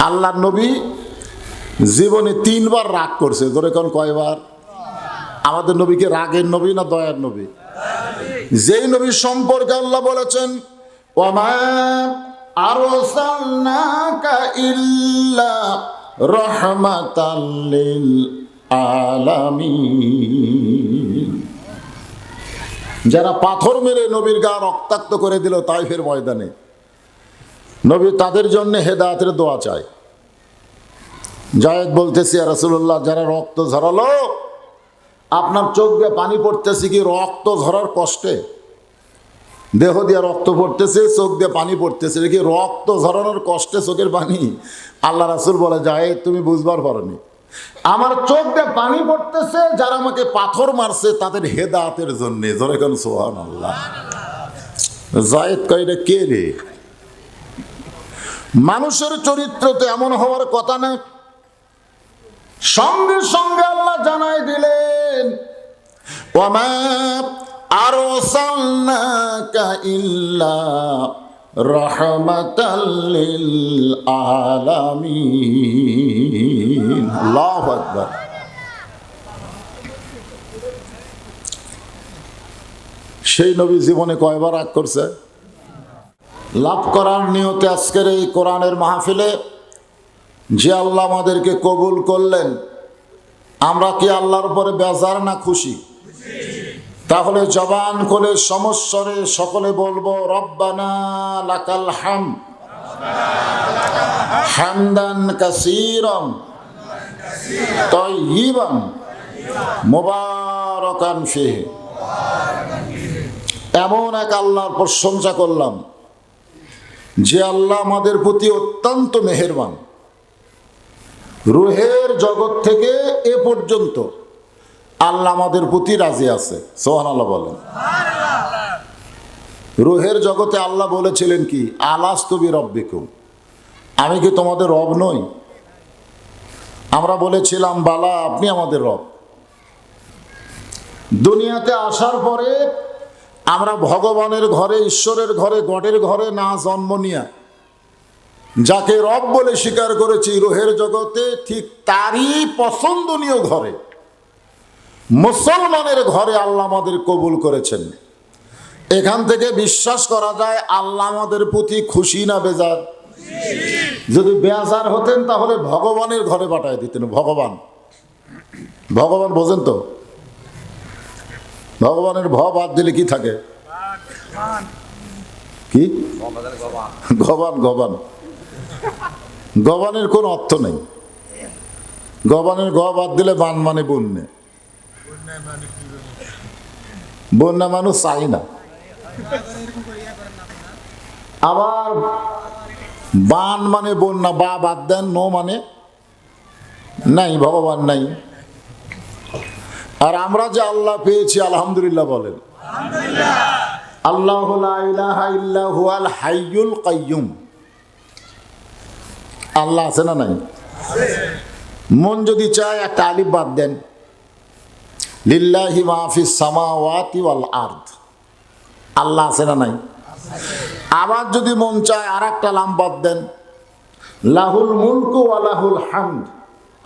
আল্লাহ নবী জীবনে তিনবার রাগ করছে। ধরে কোন কয়বার? আমাদের নবীকে রাগের নবী না দয়ার নবী? যেই নবী সম্পর্কে আল্লাহ বলেছেন যারা পাথর মেরে নবীর গা রক্তাক্ত করে দিল তাইফের ময়দানে। নবী তাদের জন্য হেদায়েতের দোয়া চায়। জায়েদ বলতেছি রসুল্লাহ যারা রক্ত ঝরালো, আপনার চোখ দিয়ে পানি পড়তেছে কি রক্ত ঝরার কষ্টে? দেহ দিয়ে রক্ত পড়তেছে, চোখ দিয়ে পানি পড়তেছে কি রক্ত ঝরানোর কষ্টে চোখের পানি? আল্লাহ রাসুল বলে যায় তুমি বুঝবার পারোনি। আমার চোখ দিয়ে পানি পড়তেছে, যারা আমাকে পাথর মারছে, তাদের হেদাতের জন্য। ধরে কেন সোহান আল্লাহ জায়েদ কয়টা কে রে? মানুষের চরিত্র তো এমন হওয়ার কথা না। সঙ্গে সঙ্গে আল্লাহ জানাই দিলেন আরও সেই নবী জীবনে কয়বার রাগ করছে? লাভ করার নিয়তে আজকের এই কোরআনের মাহফিলে যে আল্লাহ আমাদেরকে কবুল করলেন, আমরা কি আল্লাহর উপরে বেজার না খুশি? তাহলে জবান করে সমস্বরে সকলে বলব, রব্বানা লাকাল হাম। হামদান কাসীরাম তাইয়িবান মুবারাকান ফিহি। এমন এক আল্লাহর প্রশংসা করলাম। যে আল্লাহ আমাদের প্রতি অত্যন্ত মেহেরবান। রুহের জগৎ থেকে এ পর্যন্ত আল্লাহ আমাদের প্রতি রাজি আছে। সোহান আল্লাহ বলেন। রুহের জগতে আল্লাহ বলেছিলেন কি আলাস তুমি রব্বিকুম আমি কি তোমাদের রব নই? আমরা বলেছিলাম, বালা, আপনি আমাদের রব। দুনিয়াতে আসার পরে আমরা ভগবানের ঘরে, ঈশ্বরের ঘরে, গডের ঘরে না জন্ম নিয়া। যাকে রব বলে স্বীকার করেছি, রোহের জগতে ঠিক তারই পছন্দনীয় ঘরে। মুসলমানের ঘরে আল্লাহ আমাদের কবুল করেছেন। এখান থেকে বিশ্বাস করা যায়, আল্লাহ আমাদের প্রতি খুশি না বেজার। যদি বেজার হতেন, তাহলে ভগবানের ঘরে পাঠায় দিতেন, ভগবান। ভগবান বোঝেন তো? ভগবানের ভ বাদ দিলে কি থাকে? কি? গবান গবান। গবানের কোনো অর্থ নেই। গবানের গ বাদ দিলে বান মানে বন্যে। বন্যা মানুষ চাই না। আবার বান মানে বন্যা বা বাদ দেন, নো মানে নাই, ভগবান নাই। আর আমরা যে আল্লাহ পেয়েছি, আলহামদুলিল্লাহ বলেন। আল্লাহ ইল্লাহুয়াল হাইয়ুল কাইয়ুম। আল্লাহ আছে না নাই? মন যদি চায় একটা আলিফ বাদ দেন। লিল্লাহি মাহফিস সামাওয়াতি ওয়াল আল্লাহ আছে না নাই? আবার যদি মন চায় আর একটা লাম বাদ দেন। লাহুল মুলকু ওয়ালাহুল হামদ।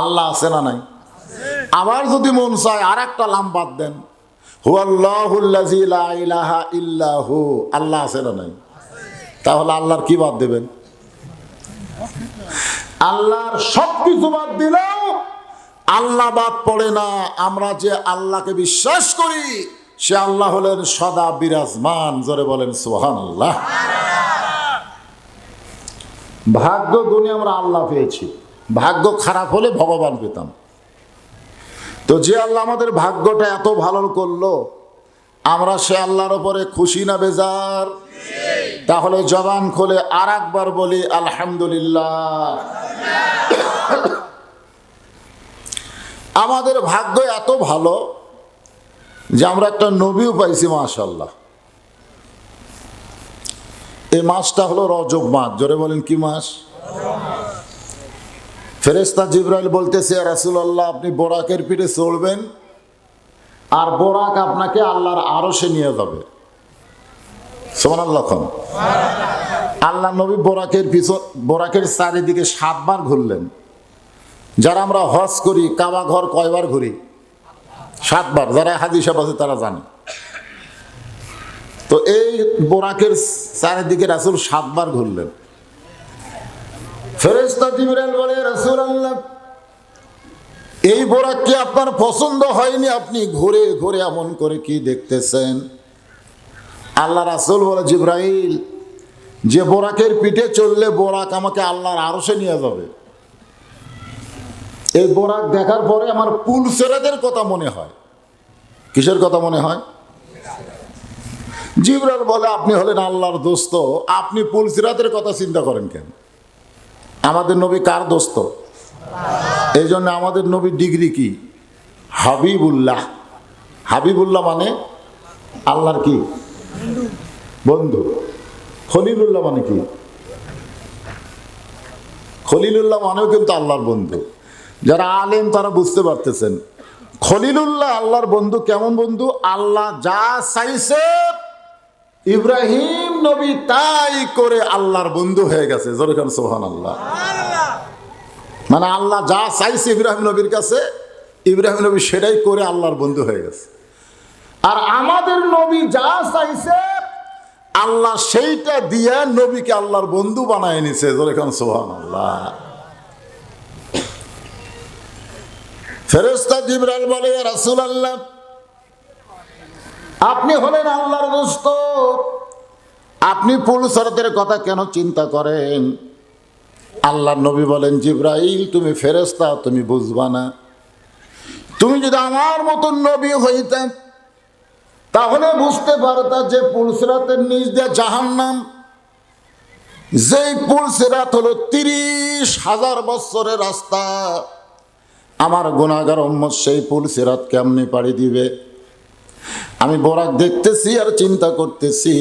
আল্লাহ আছে না নাই? আবার যদি মন চায় আর একটা লাম বাদ দেন। ইল্লাহু। আল্লাহ আছে না নাই? তাহলে আল্লাহর কি বাদ দেবেন? আল্লাহর সব কিছু বাদ দিলেও আল্লাহ বাদ পড়ে না। আমরা যে আল্লাহকে বিশ্বাস করি, সে আল্লাহ হলেন সদা বিরাজমান। জোরে বলেন সোহান আল্লাহ ভাগ্য গুণে আমরা আল্লাহ পেয়েছি। ভাগ্য খারাপ হলে ভগবান পেতাম। তো যে আল্লাহ আমাদের ভাগ্যটা এত ভালো করল, আমরা সে আল্লাহর ওপরে খুশি না বেজার? তাহলে জবান খোলে আর একবার বলি, আলহামদুলিল্লাহ। আমাদের ভাগ্য এত ভালো যে আমরা একটা নবীও পাইছি মাশাল্লাহ এই মাসটা হলো রজব মাস। জোরে বলেন কি মাস? ফেরেস্তা জিব্রাইল বলতেছে রাসুলাল্লাহ, আপনি বোরাকের পিঠে চড়বেন আর বোরাক আপনাকে আল্লাহর আরও সে নিয়ে যাবে। সোমান আল্লাহ নবী বোরাকের পিছন বোরাকের চারিদিকে সাতবার ঘুরলেন। যারা আমরা হজ করি, কাবা ঘর কয়বার ঘুরি? সাতবার। যারা হাজি সাহেব আছে, তারা জানে। তো এই বোরাকের চারিদিকে রাসুল সাতবার ঘুরলেন। ফেরেস্তা জিবরাইল বলে রাসুল আল্লাহ এই বোরাক কি আপনার পছন্দ হয়নি? আপনি ঘুরে ঘুরে এমন করে কি দেখতেছেন? আল্লাহ রাসুল বলে, জিব্রাইল, যে বোরাকের পিঠে চললে বোরাক আমাকে আল্লাহর আরসে নিয়ে যাবে। এই বোরাক দেখার পরে আমার পুল পুলসেরাদের কথা মনে হয়। কিসের কথা মনে হয়? জিবরাল বলে, আপনি হলেন আল্লাহর দোস্ত, আপনি পুলসিরাতের কথা চিন্তা করেন কেন? আমাদের নবী কার দোস্ত? এই জন্য আমাদের নবীর ডিগ্রি কি? হাবিবুল্লাহ। হাবিবুল্লাহ মানে আল্লাহর কি? বন্ধু। খলিলুল্লাহ মানে কি? খলিলুল্লাহ মানেও কিন্তু আল্লাহর বন্ধু। যারা আলেম তারা বুঝতে পারতেছেন। খলিলুল্লাহ আল্লাহর বন্ধু কেমন বন্ধু? আল্লাহ যা চাইছে ইব্রাহিম নবী তাই করে আল্লাহর বন্ধু হয়ে গেছে। জরখান সোহান আল্লাহ মানে আল্লাহ যা চাইছে ইব্রাহিম নবীর কাছে, ইব্রাহিম নবী সেটাই করে আল্লাহর বন্ধু হয়ে গেছে। আর আমাদের নবী যা চাইছে, আল্লাহ সেইটা দিয়ে নবীকে আল্লাহর বন্ধু বানায় নিছে। জোরেখান সোহান আল্লাহ ফেরেস্তা জিবরাল বলে রাসুল আল্লাহ আপনি হলেন আল্লাহর দোস্ত। আপনি পুলশরাতের কথা কেন চিন্তা করেন? আল্লাহ নবী বলেন, জিব্রাইল, তুমি ফেরেস্তা তুমি বুঝবা না। তুমি যদি আমার মতন নবী হইতেন তাহলে বুঝতে পারতা যে পুলসিরাতের নিচ দিয়ে জাহান্নাম। যেই পুলসিরাত হলো তিরিশ হাজার বছরের রাস্তা। আমার গুণাগার উম্মত সেই পুলসিরাত কেমনি পাড়ি দিবে? আমি বোরাক দেখতেছি আর চিন্তা করতেছি।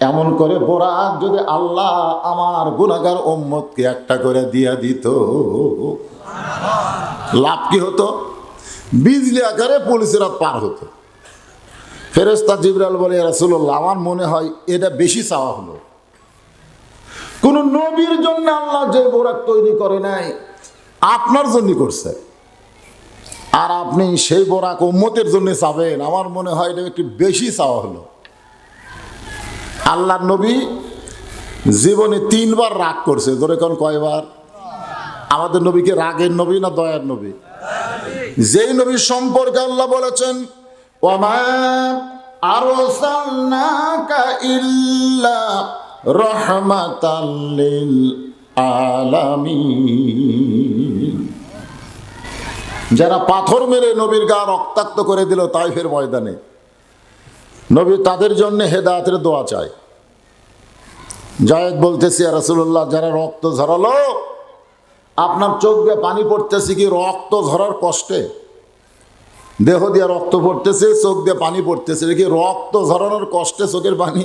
এমন করে বোরাক যদি আল্লাহ আমার গুণাগার উম্মতকে একটা করে দিয়া দিত, লাভ কি হতো? বিজলি আকারে পুলিশেরা পার হতো। ফেরেস্তা জিবরাল বলে রাসুল্লাহ আমার মনে হয় এটা বেশি চাওয়া হলো। কোন নবীর জন্য আল্লাহ যে বোরাক তৈরি করে নাই, আপনার জন্য করছে। আর আপনি সেই বোরাক উম্মতের জন্য চাবেন আমার মনে হয় এটা একটু বেশি চাওয়া হলো। আল্লাহ নবী জীবনে তিনবার রাগ করছে। ধরে কোন কয়বার? আমাদের নবীকে রাগের নবী না দয়ার নবী? যেই নবী সম্পর্কে আল্লাহ বলেছেন, ওমা আলামিন। যারা পাথর মেরে নবীর গা রক্তাক্ত করে দিল তাইফের ময়দানে, নবী তাদের জন্য হেদায়তের দোয়া চায়। জায়েদ বলতেছি রাসুল্লাহ যারা রক্ত ঝরালো, আপনার চোখ দিয়ে পানি পড়তেছে কি রক্ত ঝরার কষ্টে? দেহ দিয়ে রক্ত পড়তেছে, চোখ দিয়ে পানি পড়তেছে কি রক্ত ঝরানোর কষ্টে চোখের পানি?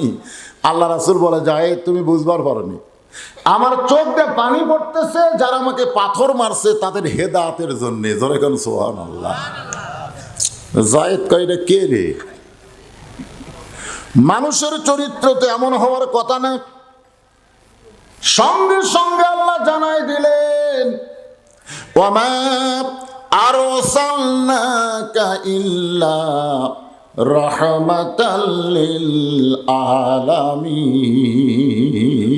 আল্লাহ রাসুল বলে যায় তুমি বুঝবার পারোনি। আমার চোখ দিয়ে পানি পড়তেছে, যারা আমাকে পাথর মারছে তাদের হেদাতের জন্য। সোহান আল্লাহ জায়েদ কয়টা কে রে? মানুষের চরিত্র তো এমন হওয়ার কথা না। সঙ্গে সঙ্গে আল্লাহ জানাই দিলেন আরও ইল্লা রহমতাল্লিল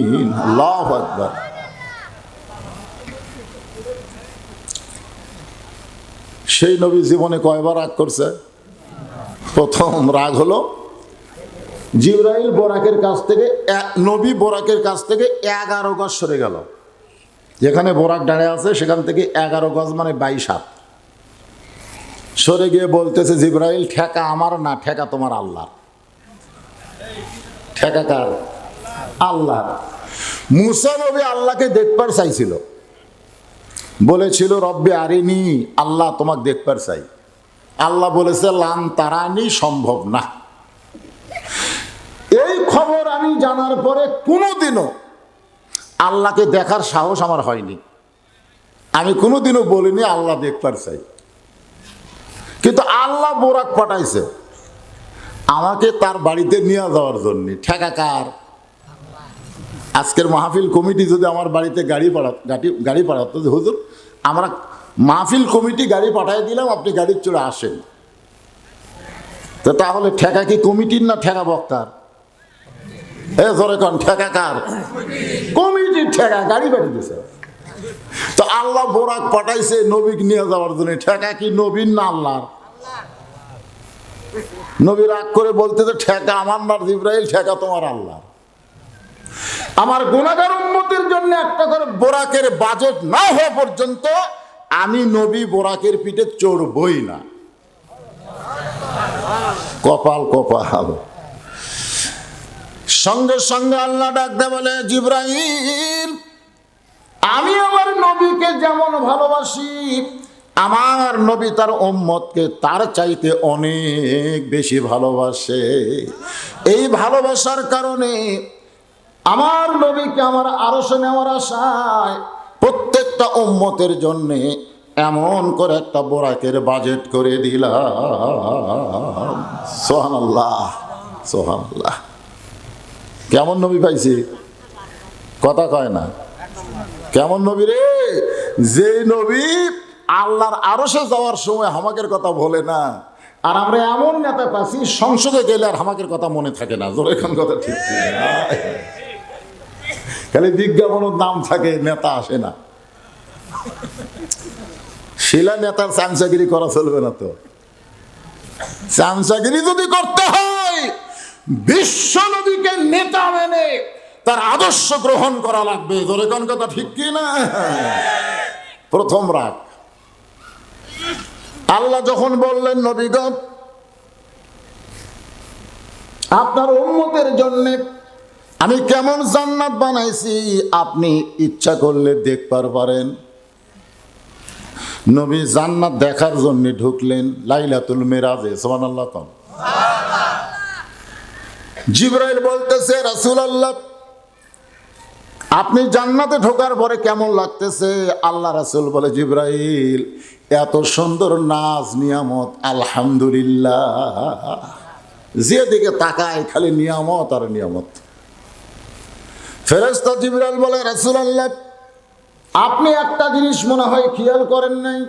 আলামিন আল্লাহু আকবার। সেই নবী জীবনে কয়বার রাগ করছে? প্রথম রাগ হলো জিব্রাইল বোরাকের কাছ থেকে নবী বোরাকের কাছ থেকে এগারো গজ সরে গেল। যেখানে বোরাক দাঁড়িয়ে আছে, সেখান থেকে এগারো গজ মানে বাইশ হাত। সরে গিয়ে বলতেছে, জিব্রাইল, ঠেকা আমার না, ঠেকা তোমার আল্লাহ ঠেকা কার? আল্লাহ মুসা নবী আল্লাহকে দেখবার চাইছিল। বলেছিল, রব্বে আরিনি, আল্লাহ তোমাকে দেখবার চাই। আল্লাহ বলেছে, লান তারানি সম্ভব না। এই খবর আমি জানার পরে কোনোদিনও আল্লাহকে দেখার সাহস আমার হয়নি। আমি কোনোদিনও বলিনি, আল্লাহ দেখবার চাই। কিন্তু আল্লাহ বোরাক পাঠাইছে, আমাকে তার বাড়িতে নিয়ে যাওয়ার জন্য। ঠেকা কার? আজকের মাহফিল কমিটি যদি আমার বাড়িতে গাড়ি পাঠা গাড়ি গাড়ি পাঠাতো যে হুজুর, আমরা মাহফিল কমিটি গাড়ি পাঠিয়ে দিলাম, আপনি গাড়ির চড়ে আসেন। তো তাহলে ঠেকা কি কমিটির না ঠেকা বক্তার? এ ধরে কন, ঠেকা কার? কমিটির ঠেকা, গাড়ি পাঠিয়ে দিছে তো আল্লাহ বোরাক পাঠাইছে, নবীকে নিয়ে যাওয়ার জন্য। ঠেকা কি নবীন না আল্লাহর? নবী রাগ করে বলতে যে ঠেকা আমার না ইব্রাহিম ঠেকা তোমার আল্লাহ আমার গুণাগার উন্নতির জন্য একটা করে বোরাকের বাজেট না হওয়া পর্যন্ত আমি নবী বোরাকের পিঠে চড়বই না। কপাল কপাল। সঙ্গে সঙ্গে আল্লাহ ডাকতে বলে জিব্রাহিম আমি আমার নবীকে যেমন ভালোবাসি, আমার নবী তার উম্মতকে তার চাইতে অনেক বেশি ভালোবাসে। এই ভালোবাসার কারণে আমার নবীকে আমার আরশে নেওয়ার আশায় প্রত্যেকটা উম্মতের জন্যে এমন করে একটা বোরাকের বাজেট করে দিলাম। সোহান আল্লাহ কেমন নবী পাইছি? কথা কয় না। কেমন নবী রে? যে নবী আল্লাহর আরশে যাওয়ার সময় হামাকের কথা বলে না। আর আমরা এমন নেতা পাচ্ছি সংসদে গেলে আর হামাকের কথা মনে থাকে না। জোর এখন কথা ঠিক। খালি বিজ্ঞাপনের নাম থাকে, নেতা আসে না। শিলা নেতার চামচাগিরি করা চলবে না তো। চামচাগিরি যদি করতে হয়, বিশ্ব নদীকে নেতা মেনে তার আদর্শ গ্রহণ করা লাগবে। ধরে কোন কথা, ঠিক কি না? প্রথম রাগ। আল্লাহ যখন বললেন নবীগণ আপনার উন্মতের জন্যে আমি কেমন জান্নাত বানাইছি, আপনি ইচ্ছা করলে দেখবার পারেন। নবী জান্নাত দেখার জন্য ঢুকলেন লাইলাতুল মেরাজে সোমান আল্লাহ জিব্রাইল বলতেছে রাসুল আল্লাহ আপনি জান্নাতে ঢোকার পরে কেমন লাগতেছে? আল্লাহ রাসুল বলে, জিব্রাইল, এত সুন্দর নাজ, নিয়ামত, আলহামদুলিল্লাহ। যেদিকে তাকায় খালি নিয়ামত আর নিয়ামত। ফেরেস্তা জিব্রাইল বলে রাসুল আল্লাহ আপনি একটা জিনিস মনে হয় খেয়াল করেন নাই?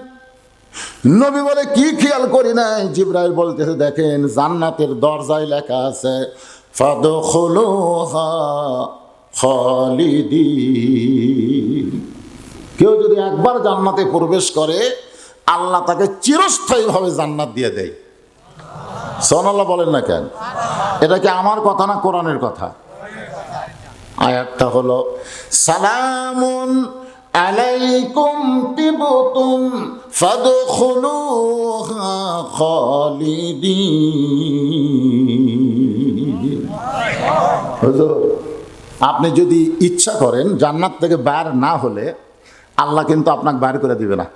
নবী বলে, কি খেয়াল করি নাই? জিব্রাইল বলতেছে, দেখেন জান্নাতের দরজায় লেখা আছে কেউ যদি একবার জান্নাতে প্রবেশ করে, আল্লাহ তাকে চিরস্থায়ীভাবে জান্নাত দিয়ে দেয়। সোনাল্লাহ বলেন না কেন? এটা কি আমার কথা না কোরআনের কথা? আয়াতটা হলো সালামুন আলাইকুম তিবতুম ফাদখুলুহা খালিদিন। হুজুর আপনি যদি ইচ্ছা করেন জান্নাত থেকে বাইর না হলে আল্লাহ কিন্তু আপনাকে বাইর করে দিবে না।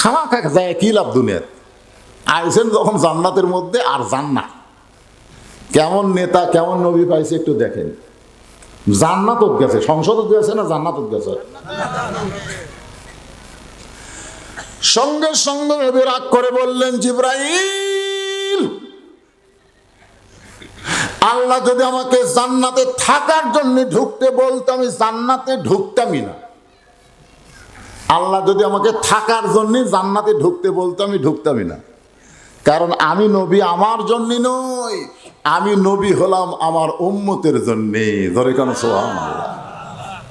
খাওয়া খাওয়া যায় কি লাভ দুনিয়ার? আইসেন যখন জান্নাতের মধ্যে আর জান্নাত কেমন নেতা, কেমন নবী পাইছে একটু দেখেন। জান্নাত গেছে সংসদ গেছে না জান্নাত গেছে? সঙ্গে সঙ্গে নবী রাগ করে বললেন, জিব্রাইল, আল্লাহ যদি আমাকে জান্নাতে থাকার জন্য ঢুকতে বলতো, আমি জান্নাতে ঢুকতামই না। আল্লাহ যদি আমাকে থাকার জন্য জান্নাতে ঢুকতে বলতো, আমি ঢুকতামই না। কারণ আমি নবী আমার জন্য নই আমি নবী হলাম আমার উম্মতের জন্যে। ধরে কেন সোহান